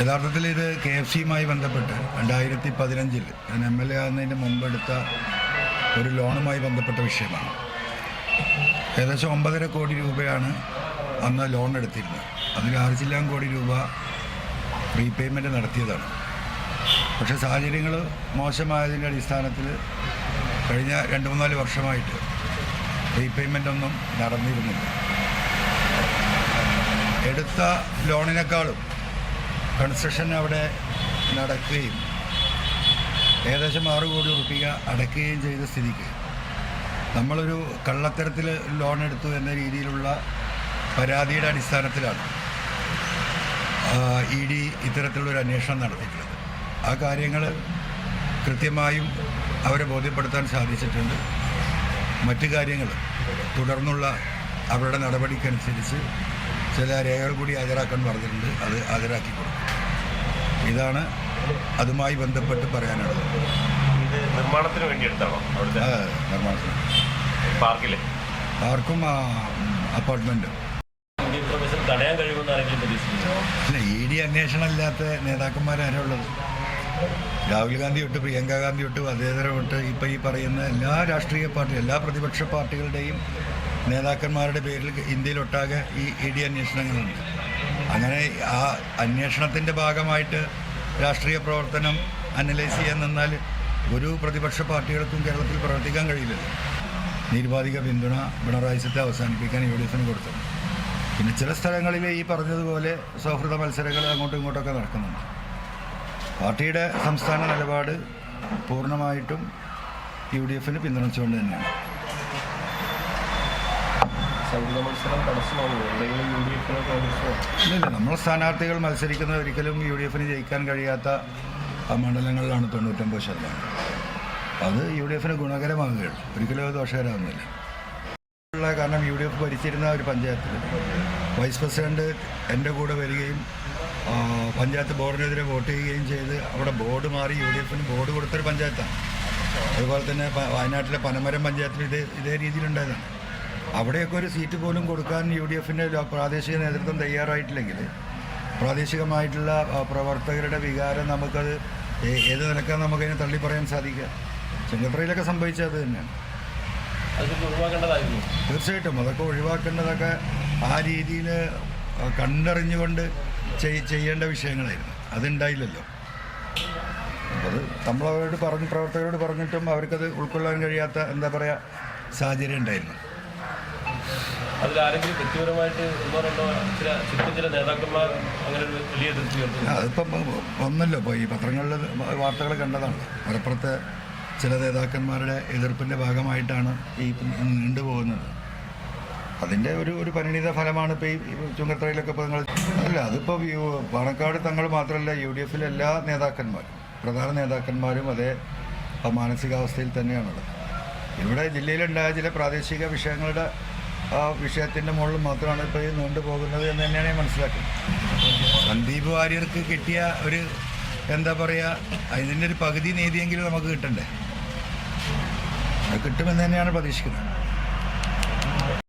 യഥാർത്ഥത്തിൽ ഇത് K F സിയുമായി ബന്ധപ്പെട്ട് രണ്ടായിരത്തി പതിനഞ്ചിൽ ഞാൻ എം എൽ എ ആകുന്നതിന് മുമ്പ് എടുത്ത ഒരു ലോണുമായി ബന്ധപ്പെട്ട വിഷയമാണ്. ഏകദേശം ഒമ്പതര കോടി രൂപയാണ് അന്ന് ലോൺ എടുത്തിരുന്നത്. അതിൽ ആറ് കോടി രൂപ റീപേയ്മെന്റ് നടത്തിയതാണ്. പക്ഷേ സാഹചര്യങ്ങൾ മോശമായതിന്റെ അടിസ്ഥാനത്തിൽ കഴിഞ്ഞ രണ്ട് മൂന്നാൽ വർഷമായിട്ട് റീപേയ്മെന്റ് ഒന്നും നടന്നിരുന്നില്ല. എടുത്ത ലോണിനേക്കാളും കൺസ്ട്രക്ഷൻ അവിടെ നടക്കുകയും ഏകദേശം ആറ് കോടി റുപ്യ അടയ്ക്കുകയും ചെയ്ത സ്ഥിതിക്ക്. നമ്മളൊരു കള്ളത്തരത്തിൽ ലോൺ എടുത്തു എന്ന രീതിയിലുള്ള പരാതിയുടെ അടിസ്ഥാനത്തിലാണ് ഇ ഡി ഇത്തരത്തിലുള്ളൊരു അന്വേഷണം നടത്തിയിട്ടുള്ളത്. ആ കാര്യങ്ങൾ കൃത്യമായും അവരെ ബോധ്യപ്പെടുത്താൻ സാധിച്ചിട്ടുണ്ട്. മറ്റു കാര്യങ്ങൾ തുടർന്നുള്ള അവരുടെ നടപടിക്കനുസരിച്ച് ചില രേഖകൾ കൂടി ഹാജരാക്കാൻ പറഞ്ഞിട്ടുണ്ട്. അത് ഹാജരാക്കി കൊടുക്കും. ഇതാണ് അതുമായി ബന്ധപ്പെട്ട് പറയാനുള്ളത്. നിർമ്മാണത്തിന് വേണ്ടി എടുത്താണോ നിർമ്മാണത്തിന്. പാർക്കിൽ. പാർക്കും അപ്പാർട്ട്മെന്റും. തടയാൻ കഴിയുമെന്ന് ഇ ഡി അന്വേഷണം ഇല്ലാത്ത നേതാക്കന്മാരാരാ ഉള്ളത്? രാഹുൽ ഗാന്ധി തൊട്ട് പ്രിയങ്ക ഗാന്ധി തൊട്ട് അതേതരം തൊട്ട് ഇപ്പം ഈ പറയുന്ന എല്ലാ രാഷ്ട്രീയ പാർട്ടി എല്ലാ പ്രതിപക്ഷ പാർട്ടികളുടെയും നേതാക്കന്മാരുടെ പേരിൽ ഇന്ത്യയിലൊട്ടാകെ ഈ ഇ ഡി അന്വേഷണങ്ങളുണ്ട്. അങ്ങനെ ആ അന്വേഷണത്തിന്റെ ഭാഗമായിട്ട് രാഷ്ട്രീയ പ്രവർത്തനം അനലൈസ് ചെയ്യാൻ നിന്നാൽ ഒരു പ്രതിപക്ഷ പാർട്ടികൾക്കും കേരളത്തിൽ പ്രവർത്തിക്കാൻ കഴിയില്ലല്ലോ. നിരുപാധിക പിന്തുണ പിണറായി സത്തെ അവസാനിപ്പിക്കാൻ യു ഡി എഫിന് കൊടുത്തു പിന്നെ ചില സ്ഥലങ്ങളിൽ ഈ പറഞ്ഞതുപോലെ സൗഹൃദ മത്സരങ്ങൾ അങ്ങോട്ടും ഇങ്ങോട്ടൊക്കെ നടക്കുന്നുണ്ട്. പാർട്ടിയുടെ സംസ്ഥാന നിലപാട് പൂർണമായിട്ടും യു ഡി എഫിന് പിന്തുണച്ചുകൊണ്ട് തന്നെയാണ്. ഇല്ല നമ്മൾ സ്ഥാനാർത്ഥികൾ മത്സരിക്കുന്ന ഒരിക്കലും യു ഡി എഫിന് ജയിക്കാൻ കഴിയാത്ത മണ്ഡലങ്ങളിലാണ് തൊണ്ണൂറ്റൊമ്പത് ശതമാനം. അത് യു ഡി എഫിന് ഗുണകരമാകുകയുള്ളൂ ഒരിക്കലും അത് ദോഷകരമാകുന്നില്ല. കാരണം യു ഡി എഫ് ഭരിച്ചിരുന്ന ഒരു പഞ്ചായത്തിൽ വൈസ് പ്രസിഡന്റ് എന്റെ കൂടെ വരികയും പഞ്ചായത്ത് ബോർഡിനെതിരെ വോട്ട് ചെയ്യുകയും ചെയ്ത് അവിടെ ബോർഡ് മാറി യു ഡി എഫിന് ബോർഡ് കൊടുത്തൊരു പഞ്ചായത്താണ്. അതുപോലെ തന്നെ വയനാട്ടിലെ പനമരം പഞ്ചായത്തിൽ ഇതേ ഇതേ രീതിയിലുണ്ടായതാണ്. അവിടെയൊക്കെ ഒരു സീറ്റ് പോലും കൊടുക്കാൻ യു ഡി എഫിന്റെ പ്രാദേശിക നേതൃത്വം തയ്യാറായിട്ടില്ലെങ്കിൽ പ്രാദേശികമായിട്ടുള്ള പ്രവർത്തകരുടെ വികാരം നമുക്കത് ഏത് നിലക്കാണ് നമുക്കതിനെ തള്ളി പറയാൻ സാധിക്കുക? ചെങ്കത്രയിലൊക്കെ സംഭവിച്ചത് അത് തന്നെയാണ്. തീർച്ചയായിട്ടും. അതൊക്കെ ഒഴിവാക്കേണ്ടതൊക്കെ ആ രീതിയിൽ കണ്ടറിഞ്ഞുകൊണ്ട് ചെയ്യേണ്ട വിഷയങ്ങളായിരുന്നു. അതുണ്ടായില്ലല്ലോ. അത് നമ്മളവരോട് പറഞ്ഞ് പ്രവർത്തകരോട് പറഞ്ഞിട്ടും അവർക്കത് ഉൾക്കൊള്ളാൻ കഴിയാത്ത എന്താ പറയുക സാഹചര്യം ഉണ്ടായിരുന്നു. അതിൽ ആരെങ്കിലും വ്യക്തിപരമായിട്ട് ഒന്നോ ചില ചുറ്റും ചില നേതാക്കന്മാർ അങ്ങനെ ഒരു വലിയ എതിർപ്പ് അതിപ്പം ഒന്നല്ലോ ഇപ്പോൾ ഈ പത്രങ്ങളിൽ വാർത്തകൾ കണ്ടതാണ്. മലപ്പുറത്തെ ചില നേതാക്കന്മാരുടെ എതിർപ്പിന്റെ ഭാഗമായിട്ടാണ് ഈ നീണ്ടുപോകുന്നത് അതിന്റെ ഒരു ഒരു പരിണിത ഫലമാണ് ഇപ്പോൾ ഈ ചുങ്കത്തറയിലൊക്കെ ഇപ്പോൾ നിങ്ങൾ അല്ല അതിപ്പോൾ പാണക്കാട് തങ്ങൾ മാത്രമല്ല യു ഡി എഫിലെ എല്ലാ നേതാക്കന്മാരും പ്രധാന നേതാക്കന്മാരും അതേ മാനസികാവസ്ഥയിൽ തന്നെയാണുള്ളത്. ഇവിടെ ജില്ലയിലുണ്ടായ ചില പ്രാദേശിക വിഷയങ്ങളുടെ ആ വിഷയത്തിന്റെ മുകളിൽ മാത്രമാണ് ഇപ്പോൾ ഈ നീണ്ടുപോകുന്നത് എന്ന് തന്നെയാണ് ഞാൻ മനസ്സിലാക്കുന്നത്. സന്ദീപ് വാര്യർക്ക് കിട്ടിയ ഒരു എന്താ പറയുക അതിന്റെ ഒരു പകുതി നീതിയെങ്കിലും നമുക്ക് കിട്ടണ്ടേ? അത് കിട്ടുമെന്ന് തന്നെയാണ് പ്രതീക്ഷിക്കുന്നത്.